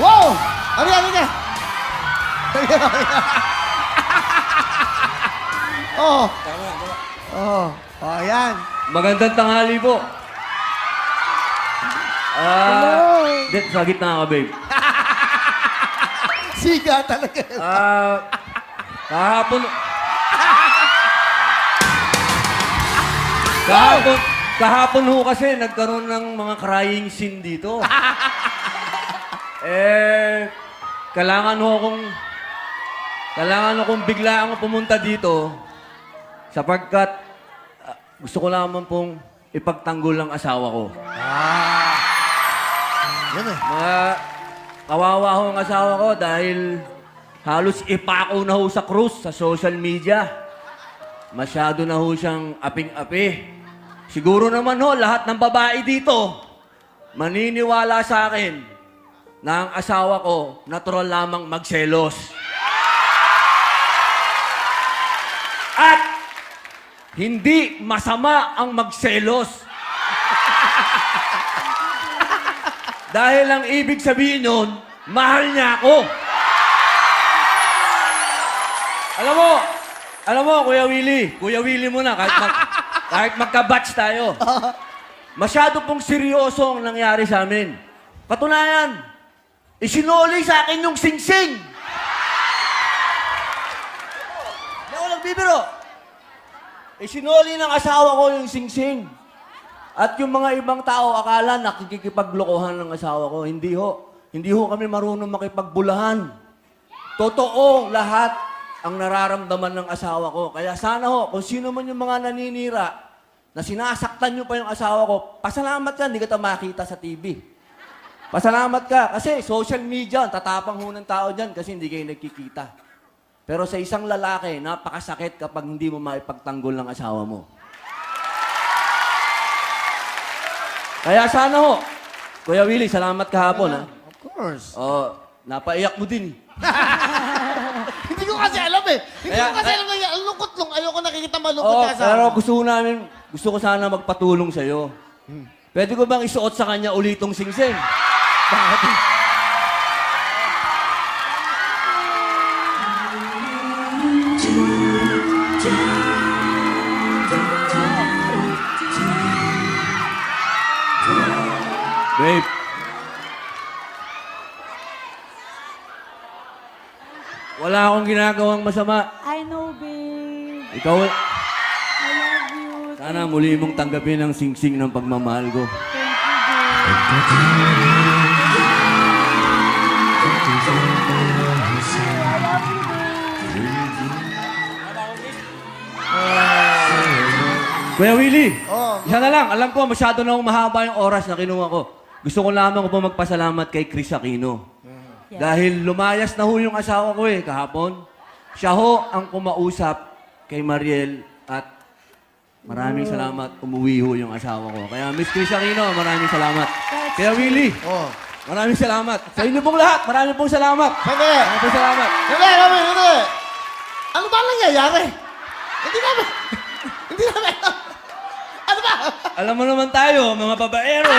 Wow! Ano yan, ano, ano, ano oh. Tama, tama. Oh. Oh, ayan. Magandang tanghali po. Ah, uh, Det, sa gitna ka, babe. Siga talaga. Ah, uh, kahapon... kahapon, kahapon ho kasi nagkaroon ng mga crying scene dito eh, kailangan ho akong... Kailangan akong bigla akong pumunta dito sapagkat ah, gusto ko naman pong ipagtanggol ang asawa ko. Ah. Yan eh. Mga kawawa ho ang asawa ko dahil halos ipako na ho sa krus sa social media. Masyado na ho siyang aping-api. Siguro naman ho, lahat ng babae dito maniniwala sa akin na ang asawa ko natural lamang magselos. At hindi masama ang magselos. Dahil ang ibig sabihin nun, mahal niya ako. Alam mo, alam mo, Kuya Willie, Kuya Willie mo na, kahit, mag, kahit magka-batch tayo. Masyado pong seryoso ang nangyari sa amin. Katunayan, isinuli sa akin yung sing-sing. Hindi ako nagbibiro. Isinuli ng asawa ko yung sing-sing. At yung mga ibang tao akala nakikipaglokohan ng asawa ko. Hindi ho. Hindi ho kami marunong makipagbulahan. Totoo lahat ang nararamdaman ng asawa ko. Kaya sana ho, kung sino man yung mga naninira na sinasaktan nyo pa yung asawa ko, pasalamat ka, hindi ka ta makita sa TV. Pasalamat ka. Kasi social media, ang tatapang ho ng tao dyan kasi hindi kayo nagkikita. Pero sa isang lalaki, napakasakit kapag hindi mo maipagtanggol ng asawa mo. Kaya sana ho, Kuya Willie, salamat kahapon ha. Of course. Oh, napaiyak mo din. eh. Hindi ko kasi alam eh. Hindi Kaya- ko kasi alam na yan. Ang lungkot lang. Ayoko nakikita malungkot Oh, ka sa pero gusto ko namin, gusto ko sana magpatulong sa'yo. Pwede ko bang isuot sa kanya ulitong singsing? Babe. Wala akong ginagawang masama. I know, babe. Ikaw, I love you. sana muli mong tanggapin ang singsing ng pagmamahal ko. Thank you, babe. Kuya Willie, Oh. isa na lang. Alam ko, masyado na akong mahaba yung oras na kinuha ko. Gusto ko lamang po magpasalamat kay Chris Aquino. Dahil lumayas na ho yung asawa ko eh, kahapon. Siya ho ang kumausap kay Mariel at maraming salamat. Umuwi ho yung asawa ko. Kaya Miss Chris Aquino, maraming salamat. Kuya Willie, Oh. maraming salamat. Sa inyo pong lahat, maraming pong salamat. Sandali. Maraming pong salamat. Hindi, kami, hindi. Ano ba nangyayari? Hindi namin. Hindi namin. Ano ba? Alam mo naman tayo, mga babaero.